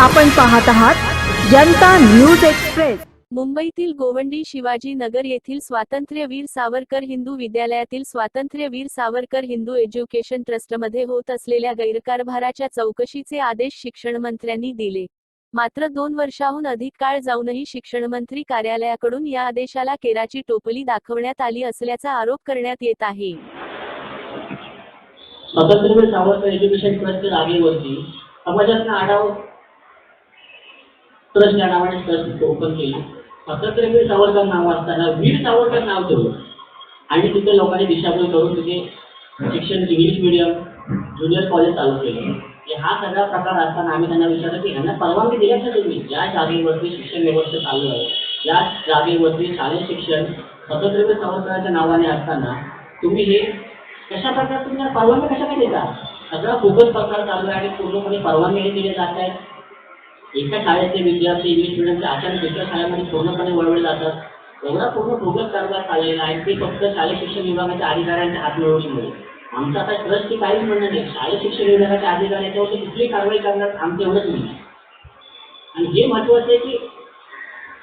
आपण पाहत आहात जनता न्यूज एक्सप्रेस. मुंबईतील गोवंडी शिवाजी नगर येथील स्वातंत्र्यवीर सावरकर हिंदू विद्यालयातील स्वातंत्र्यवीर सावरकर हिंदू एज्युकेशन ट्रस्टमध्ये होत असलेल्या गैरकारभाराच्या चौकशीचे आदेश शिक्षण मंत्र्यांनी दिले. मात्र दोन वर्षाहून अधिक काळ जाऊनही शिक्षणमंत्री कार्यालयाकडून या आदेशाला केराची टोपली दाखवण्यात आली असल्याचा आरोप करण्यात येत आहे. स्वातंत्र्यवीर सावरकर एज्युकेशन ट्रस्ट समाजातनं आढाव ट्रस्ट या नावाने ट्रस्ट ओपन केली स्वातंत्र्यवीर सावरकर नाव असताना वीर सावरकर नाव ठेवलं. आणि तिथे लोकांनी दिशाभूल करून तिथे शिक्षण इंग्लिश मिडियम ज्युनियर कॉलेज चालू केलं. हा सगळा प्रकार असताना आम्ही त्यांना विचारलं की ह्यांना परवानगी दिल्या का तुम्ही? ज्या जागेवरती शिक्षण व्यवस्था चालू आहे. या जागेवरती शालेय शिक्षण स्वातंत्र्यवीर सावरकरांच्या नावाने असताना तुम्ही हे कशा प्रकारे तुम्ही परवानगी कशा काय देता? सगळा खूपच प्रकार चालू आहे आणि पूर्णपणे परवानगी दिली जात आहेत एका शाळेतले विद्यार्थी इंग्लिश मिडियमचे अचानक दुसऱ्या शाळेमध्ये पूर्णपणे वळवले जातात. एवढा पूर्ण फोकस कारभार चाललेला आहे ते फक्त शालेय शिक्षण विभागाच्या अधिकाऱ्यांच्या हात मिळवणीमुळे आमचं आता ट्रस्टची काहीच म्हणणं नाही. शालेय शिक्षण विभागाच्या अधिकारी याच्यावरती कुठलीही कारवाई करणार आमचं एवढंच नाही आणि हे महत्वाचं आहे की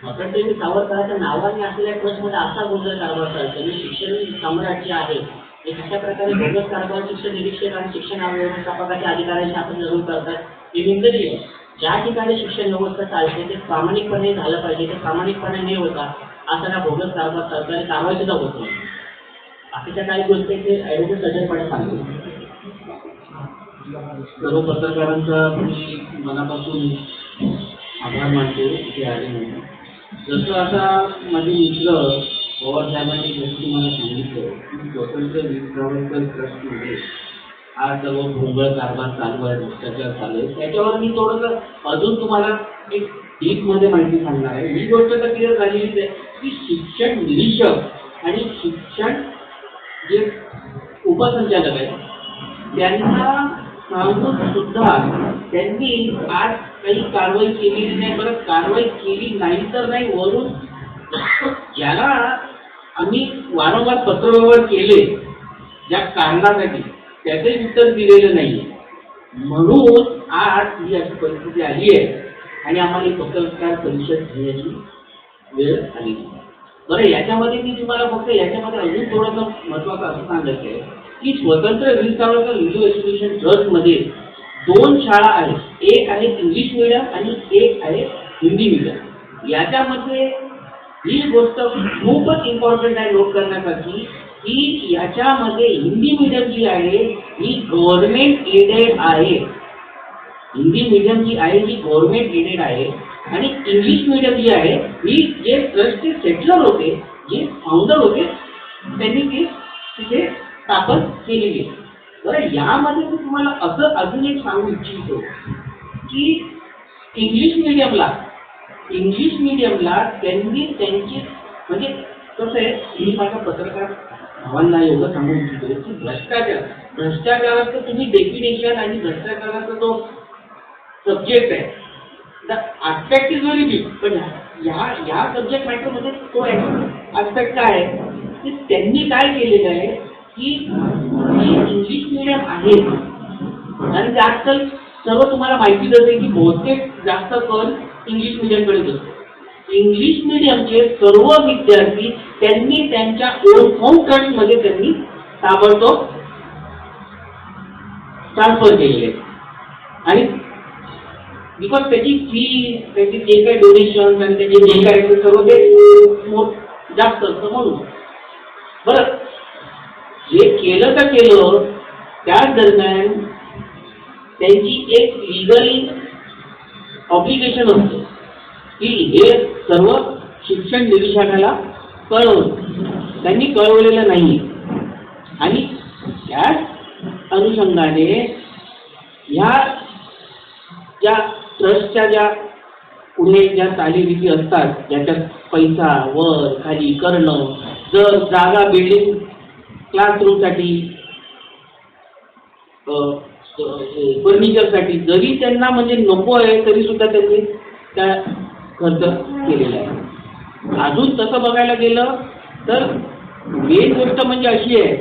स्वातंत्र्यवीर सावरकरांच्या नावाने असलेल्या ट्रस्टमध्ये असा गोंधळ कारभार चालतो आणि म्हणजे शिक्षण सम्राट जे आहे. ते कशा प्रकारे बोगस कारभार शिक्षण निरीक्षक आणि शिक्षण व्यवस्थापकाच्या अधिकाऱ्यांशी आपण जरूर करतात हे निंदनीय ज्या ठिकाणी शिक्षण व्यवस्था चालते ते प्रामाणिकपणे झालं पाहिजे ते प्रामाणिकपणे न होता असा ना बोगस कारभार सरकारी कारवाई सुद्धा होत नाही. बाकीच्या काही गोष्टी ते ॲडव्होकेट सजनपणे सांगतो सर्व पत्रकारांचा मी मनापासून आभार मानतो इथे आले म्हणून जसं आता माझे मित्र पवार साहेबांनी जसं तुम्हाला सांगितलं की स्वतंत्र वीर सावरकर ट्रस्टमध्ये हा सर्व भोंगळ कारभार चालू आहे भ्रष्टाचार चालू आहे. त्याच्यावर मी थोडंसं अजून तुम्हाला एक डीपमध्ये माहिती सांगणार आहे. ही गोष्ट तर क्लिअर झालेलीच आहे की शिक्षण निरीक्षक आणि शिक्षण जे उपसंचालक आहेत त्यांना सांगून सुद्धा त्यांनी आज काही कारवाई केलेली नाही. बरं कारवाई केली नाही तर नाही वरून ज्याला आम्ही वारंवार पत्रव्यवहार केले. ज्या कारणासाठी. त्याचे उत्तर दिलेलं नाही म्हणून आज ही अशी परिस्थिती आली आहे आणि आम्हाला ही पत्रकार परिषद घेण्याची वेळ आली बरं याच्यामध्ये मी तुम्हाला फक्त याच्यामध्ये अजून थोडंसं महत्वाचं असं सांगायचं आहे की स्वतंत्र वीर सावरकर हिंदू एज्युकेशन ट्रस्टमध्ये दोन शाळा आहेत. एक आहे इंग्लिश मिडियम आणि एक आहे हिंदी मिडियम याच्यामध्ये ही गोष्ट खूपच इम्पॉर्टंट आहे नोट करण्यासाठी की याच्यामध्ये हिंदी मीडियम जी आहे ही गव्हर्नमेंट एडेड आहे. हिंदी मिडियम जी आहे ही गव्हर्नमेंट एडेड आहे. आणि इंग्लिश मीडियम जी आहे ही जे ट्रस्टचे सेटलर होते जे फाउंडर होते त्यांनी ती तिथे स्थापन केलेली आहे. बरं यामध्ये मी तुम्हाला असं अजून एक सांगू इच्छितो की इंग्लिश मीडियमला इंग्लिश मीडियमला त्यांनी त्यांची म्हणजे कसं आहे मी माझ्या पत्रकार भावांना एवढं सांगू इच्छितो की भ्रष्टाचार. भ्रष्टाचाराचं तुम्ही डेफिनेशन आणि भ्रष्टाचाराचा जो सब्जेक्ट आहे the aspect is very big पण ह्या ह्या सब्जेक्ट मॅटरमध्ये तो आस्पेक्ट काय आहे? की त्यांनी काय केलेलं आहे? की इंग्लिश मिडियम आहे आणि आजकाल सर्व तुम्हाला माहितीच असेल की बहुतेक जास्त कल इंग्लिश मिडियमकडेच असतो इंग्लिश मिडियमचे सर्व विद्यार्थी त्यांनी त्यांच्या ओन होम ट्रस्टमध्ये त्यांनी ताबडतोब ट्रान्सफर केलेले. आणि बिकॉज त्याची फी त्याची जे काही डोनेशन आणि त्याचे जे काय सर्व ते जास्त असतं म्हणून बरं जे केलं तर केलं त्याच दरम्यान त्यांची एक लिगल ऑब्लिगेशन असते. की हे सर्व शिक्षण निरीक्षकाला कळवलं त्यांनी कळवलेलं नाही आणि त्याच अनुषंगाने ह्या ज्या ट्रस्टच्या ज्या पुढे ज्या चालीरीती असतात ज्याच्यात पैसा वर खाली करणं जर जागा बिल्डिंग क्लासरूमसाठी फर्निचरसाठी जरी त्यांना म्हणजे नको आहे तरी सुद्धा त्यांनी त्या खर्च केलेला आहे. अजून तसं बघायला गेलं तर मेन गोष्ट म्हणजे अशी आहे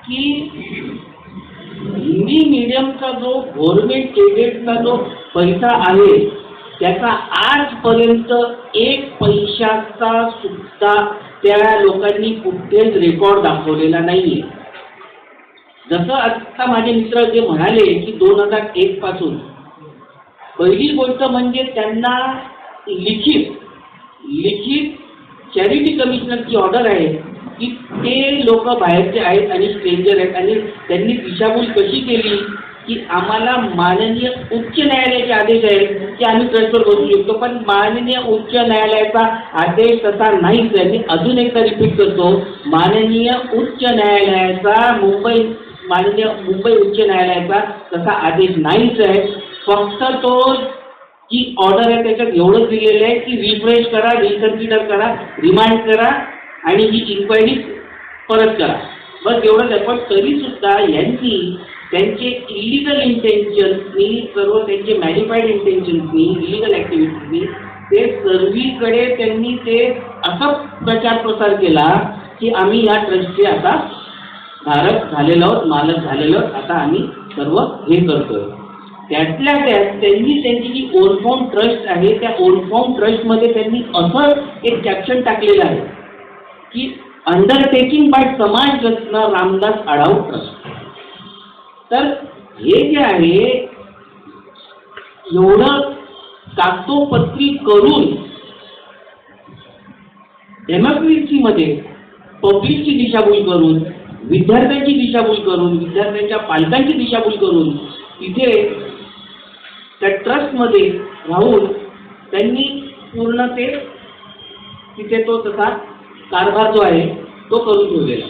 की हिंदी मिडियमचा जो गव्हर्नमेंट एडेडचा जो पैसा आहे त्याचा आजपर्यंत एक पैशाचा सुद्धा त्या लोकांनी कुठेच रेकॉर्ड दाखवलेला नाहीये. जसं आता माझे मित्र जे म्हणाले की दोन हजार एक पासून पहिली गोष्ट म्हणजे त्यांना लिखित लिखित चॅरिटी कमिशनरची ऑर्डर आहे की ते लोक बाहेरचे आहेत आणि स्ट्रेंजर आहेत आणि त्यांनी दिशाभूल कशी केली की आम्हाला माननीय उच्च न्यायालयाचे आदेश आहेत की आम्ही ट्रान्सफर करू शकतो. पण माननीय उच्च न्यायालयाचा आदेश तसा नाहीच आहे मी अजून एकदा रिपीट करतो. माननीय उच्च न्यायालयाचा मुंबई माननीय मुंबई उच्च न्यायालयाचा तसा आदेश नाहीच आहे. फक्त तो की ऑर्डर आहे त्याच्यात एवढंच दिलेलं आहे की रिफ्रेश करा रिकन्सिडर करा रिमाइंड करा आणि ही इन्क्वायरी परत करा. बस एवढंच आहे. पण तरीसुद्धा यांनी त्यांचे इलिगल इंटेन्शन्सनी सर्व त्यांचे मॅनिफाईड इंटेन्शन्सनी इलिगल ॲक्टिव्हिटीजनी ते सर्वीकडे त्यांनी ते असा प्रचार प्रसार केला की आम्ही या ट्रस्टचे आता धारक झालेलो आहोत मालक झालेलो आहोत. आता आम्ही सर्व हे करतोय. त्यातल्या त्यात त्यांनी त्यांची जी ओरफॉर्म ट्रस्ट आहे. त्या ओरफॉर्म ट्रस्टमध्ये त्यांनी असं एक कॅप्शन टाकलेलं आहे की अंडरटेकिंग बाय समाज रत्न रामदास आढाव ट्रस्ट तर हे जे आहे एवढं कागदोपत्री करून डेमोक्रेसीमध्ये पब्लिकची दिशाभूल करून विद्यार्थ्यांची दिशाभूल करून विद्यार्थ्यांच्या पालकांची दिशाभूल करून तिथे त्या ट्रस्टमध्ये राहून त्यांनी पूर्ण ते तिथे तो तसा कारभार जो आहे तो करून ठेवलेला.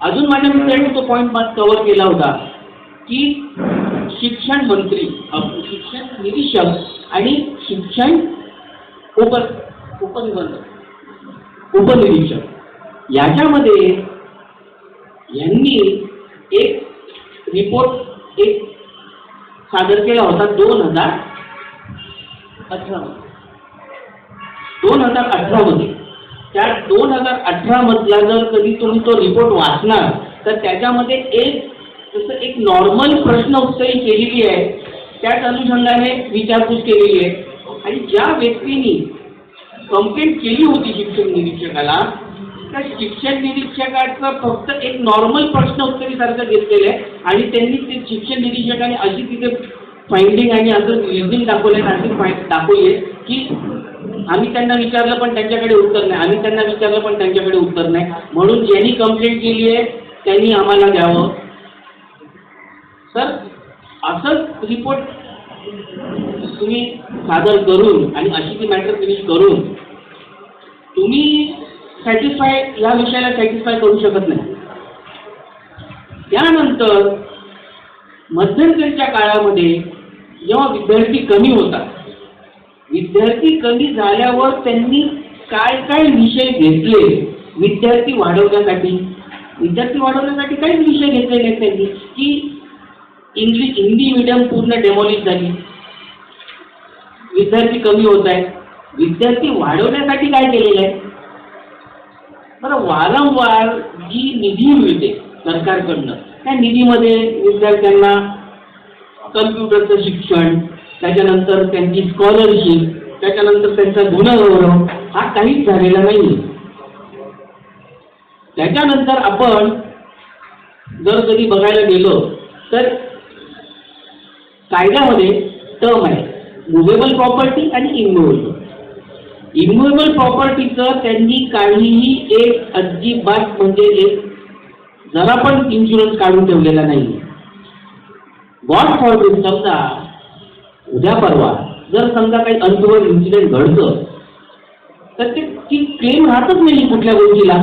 अजून माझ्या मित्रांनी तो पॉईंट कव्हर केला होता की शिक्षण मंत्री शिक्षण निरीक्षक आणि शिक्षण उप उपनिबंधक उपनिरीक्षक याच्यामध्ये यांनी एक रिपोर्ट एक सादर केला होता दोन हजार अठरा दोन हजार अठरामध्ये त्या दोन हजार अठरामधला जर कधी तुम्ही तो रिपोर्ट वाचणार तर त्याच्यामध्ये एक जसं एक नॉर्मल प्रश्न उत्तरी केलेली आहे त्याच अनुषंगाने विचारपूस केलेली आहे. आणि ज्या व्यक्तीनी कंप्लेंट केली होती शिक्षण निरीक्षकाला त्या शिक्षण निरीक्षकाचं फक्त एक नॉर्मल प्रश्न उत्तरीसारखं घेतलेलं आहे. आणि त्यांनी ते शिक्षण निरीक्षकाने अशी तिथे फाइंडिंग आणि असं रिझनिंग दाखवले अशी दाखवली की आम्ही त्यांना विचारलं पण त्यांच्याकडे उत्तर नाही. आम्ही त्यांना विचारलं पण त्यांच्याकडे उत्तर नाही. म्हणून ज्यांनी कंप्लेंट केली आहे त्यांनी आम्हाला द्यावं. सर असंच रिपोर्ट तुम्ही सादर करून आणि अशी ती मॅटर फिनिश करून तुम्ही सॅटिस्फाय या विषयाला सॅटिस्फाय करू शकत नाही. त्यानंतर मध्यंतरीच्या काळामध्ये जेव्हा विद्यार्थी कमी होता विद्यार्थी कमी झाल्यावर त्यांनी काय काय विषय घेतले विद्यार्थी वाढवण्यासाठी? विद्यार्थी वाढवण्यासाठी काहीच विषय घेतले नाहीत त्यांनी. की इंग्लिश हिंदी मिडियम पूर्ण डेमॉलिश झाली. विद्यार्थी कमी होत आहेत. विद्यार्थी वाढवण्यासाठी काय केलेलं आहे? बरं वारंवार जी निधी मिळते सरकारकडनं त्या निधीमध्ये विद्यार्थ्यांना कम्प्युटरचं शिक्षण त्याच्यानंतर त्यांची स्कॉलरशिप त्याच्यानंतर त्यांचा गुणगौरव हा काहीच झालेला नाही त्याच्यानंतर आपण जर कधी बघायला गेलो तर कायद्यामध्ये टर्म आहे मुव्हेबल प्रॉपर्टी आणि इनमुव्हेबल इम्युएबल प्रॉपर्टीचं त्यांनी काहीही एक अजिबात म्हणजे एक जरा पण इन्शुरन्स काढून ठेवलेला नाही. गॉड फॉर समजा उद्या परवा जर समजा काही अनटुवर्ड इन्सिडेंट घडतं तर ते ती क्लेम राहतच नाही कुठल्या गोष्टीला.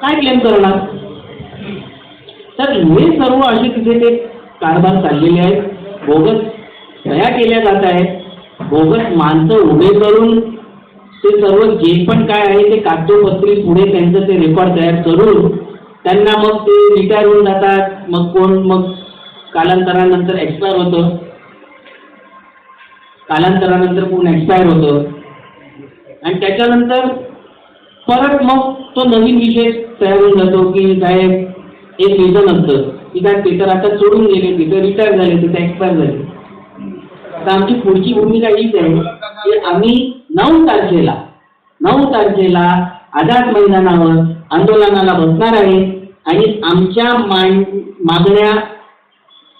काय क्लेम करणार? तर हे सर्व असे तिथे ते कारभार चाललेले आहेत. बोगस तया केल्या जात आहेत. बोगस माणसं उभे करून ते सर्व जे पण काय आहे ते कागदोपत्री पुढे त्यांचं ते रेकॉर्ड तयार करून त्यांना मग ते रिटायर होऊन जातात. मग कोण मग कालांतरानंतर एक्सपायर होतं. कालांतरानंतर कोण एक्सपायर होतं. आणि त्याच्यानंतर परत मग तो नवीन विषय तयार होऊन जातो की साहेब एक रिझन असतं. की काय ते तर आता सोडून गेले. तिथे रिटायर झाले. तिथे एक्सपायर झाले. आता आमची पुढची भूमिका हीच आहे की आम्ही नऊ तारखेला नऊ तारखेला आझाद मैदानावर आंदोलनाला बसणार आहे आणि आमच्या मान मागण्या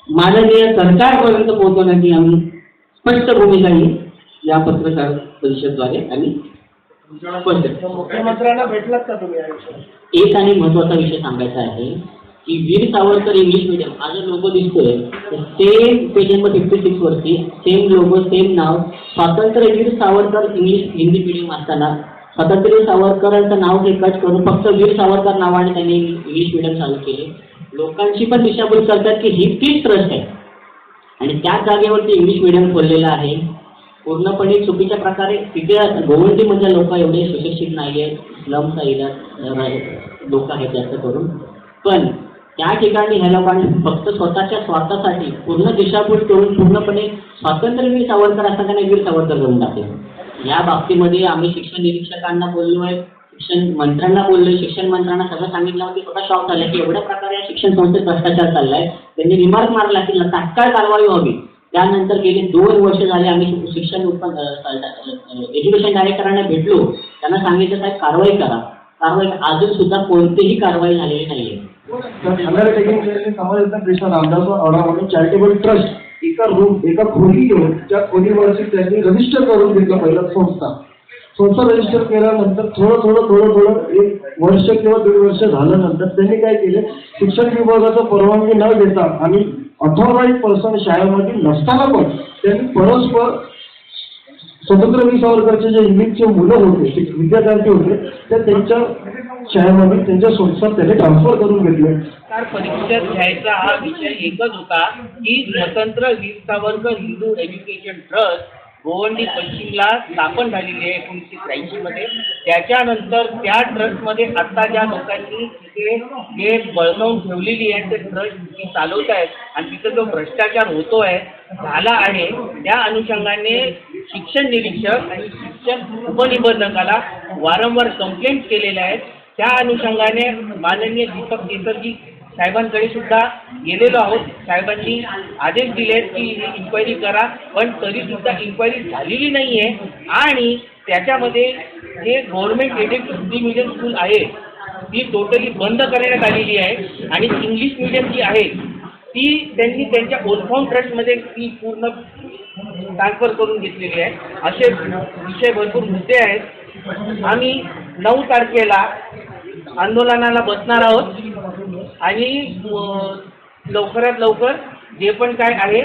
माननीय सरकारपर्यंत पोहोचवण्याची आम्ही स्पष्ट भूमिका ही या पत्रकार परिषदद्वारे केली. मुख्यमंत्र्यांना भेटलात का तुम्ही एक आणि महत्त्वाचा विषय सांगायचा आहे की वीर सावरकर इंग्लिश मिडियम हा जो लोगो दिसतोय same page number fifty six वरती सेम लोगो सेम नाव स्वातंत्र्यवीर सावरकर इंग्लिश हिंदी मिडियम असताना. स्वातंत्र्यवीर सावरकरांचं नाव हे करून फक्त वीर सावरकर नावाने त्यांनी इंग्लिश मिडियम चालू केले. लोकांची पण दिशाभूल करतात की ही तीच ट्रस्ट आहे. आणि त्याच जागेवरती इंग्लिश मिडियम खोललेलं आहे. पूर्णपणे चुकीच्या प्रकारे तिथे गोवंडीमध्ये लोक एवढे सुशिक्षित नाही आहेत स्लम्स एरियात लोक आहेत जास्त करून. पण त्या ठिकाणी ह्या लोकांनी फक्त स्वतःच्या स्वार्थासाठी पूर्ण दिशाभूल करून पूर्णपणे स्वातंत्र्यवीर सावरकर असताना त्यांना वीर सावरकर करून टाकले. या बाबतीमध्ये आम्ही शिक्षण निरीक्षकांना बोललो आहे शिक्षण मंत्र्यांना बोललोय शिक्षण मंत्र्यांना सगळं सांगितलं होतं स्वतः शॉक झाले की एवढ्या प्रकारे या शिक्षण संस्थेत भ्रष्टाचार चाललाय. त्यांनी रिमार्क मारला की तात्काळ कारवाई व्हावी. त्यानंतर गेले दोन वर्ष झाले आम्ही शिक्षण एज्युकेशन डायरेक्टरांना भेटलो. त्यांना सांगितलं साहेब कारवाई करा. कारवाई अजून सुद्धा कोणतीही कारवाई झालेली नाहीये. अंडरटेकिंग केलेले समाजाचा कृष्ण रामदास म्हणून चॅरिटेबल ट्रस्ट एका रूम एका खोली घेऊन त्या खोलीवरती त्यांनी रजिस्टर करून घेतलं पहिला संस्था. संस्था रजिस्टर केल्यानंतर थोडं थोडं थोडं थोडं एक वर्ष किंवा दीड वर्ष झाल्यानंतर त्यांनी काय केले शिक्षण विभागाचा परवानगी न देता आणि अठरा पर्सन शाळेमध्ये नसताना पण त्यांनी परस्पर स्वतंत्रवीर सावरकरचे जे इंग्लिशचे मुलं होते विद्यार्थ्यांचे विद्यार्थी होते ते त्यांच्या शाळेमध्ये त्यांच्या संस्थात त्याने ट्रान्सफर करून घेतले. तर परीक्षा घ्यायचा हा विषय एकच होता की स्वतंत्र वीर सावरकर हिंदू एज्युकेशन ट्रस्ट गोवंडी पश्चिमला स्थापन झालेली आहे एकोणीसशे त्र्याऐंशी मध्ये. त्याच्यानंतर त्या ट्रस्टमध्ये आता ज्या लोकांनी तिथे जे बळकावून ठेवलेली आहे ते ट्रस्ट चालवत आहेत आणि तिथं जो भ्रष्टाचार होतोय झाला आहे त्या अनुषंगाने शिक्षण निरीक्षक आणि शिक्षण उपनिबंधकाला वारंवार कंप्लेंट केलेल्या आहेत. त्या अनुषंगाने माननीय दीपक केसरजी साहेबांकडे सुद्धा गेलेलो आहोत. साहेबांनी आदेश दिले की इन्क्वायरी करा पण तरी सुद्धा इन्क्वायरी झालेली नाही आहे आणि त्याच्यामध्ये जे government aided Hindi medium school आहे ती टोटली बंद करण्यात आलेली आहे. आणि इंग्लिश मिडियम जी आहे ती त्यांनी त्यांच्या ओल्फॉर्म ट्रस्टमध्ये ती पूर्ण ट्रान्सफर करून घेतलेली आहे. असे विषय भरपूर मुद्दे आहेत. आम्ही नऊ तारखेला आंदोलनाला बसणार आहोत. आणि लवकरात लवकर जे पण काय आहे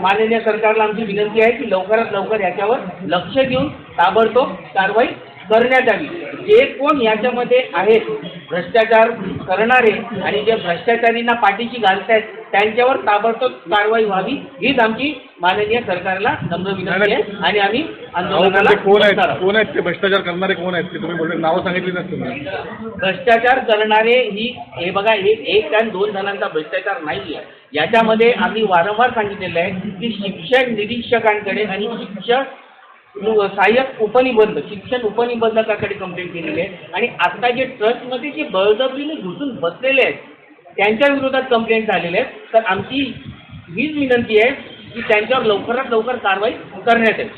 माननीय सरकारला आमची विनंती आहे की लवकरात लवकर याच्यावर लक्ष देऊन ताबडतोब कारवाई करण्यात यावी. जे कोण याच्यामध्ये आहेत भ्रष्टाचार करणारे आणि जे भ्रष्टाचारींना पाठीशी घालतायत त्यांच्यावर ताबडतोब कारवाई व्हावी हीच आमची माननीय सरकारला नम्र विनंती आहे आणि आम्ही आंदोलनाला कोण आहेत. कोण आहेत ते भ्रष्टाचार करणारे कोण आहेत ते? तुम्ही बोलले नावं सांगितली नसतील भ्रष्टाचार करणारे ही हे बघा हे एक आणि दोन जणांचा भ्रष्टाचार नाही आहे याच्यामध्ये आम्ही वारंवार सांगितलेलं आहे की शिक्षण निरीक्षकांकडे आणि शिक्षण नु- सहाय्यक उपनिबंध शिक्षण उपनिबंधकाकडे कंप्लेंट केलेली आहे. आणि आता जे ट्रस्टमध्ये जे बळजबरीने घुसून बसलेले आहेत त्यांच्या विरोधात कंप्लेंट झालेले आहेत. तर आमची हीच विनंती आहे की त्यांच्यावर लवकरात लवकर कारवाई करण्यात येईल.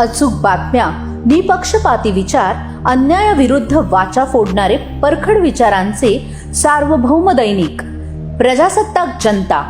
अचूक बातम्या निपक्षपाती विचार अन्यायाविरुद्ध वाचा फोडणारे परखड विचारांचे सार्वभौम दैनिक प्रजासत्ताक जनता.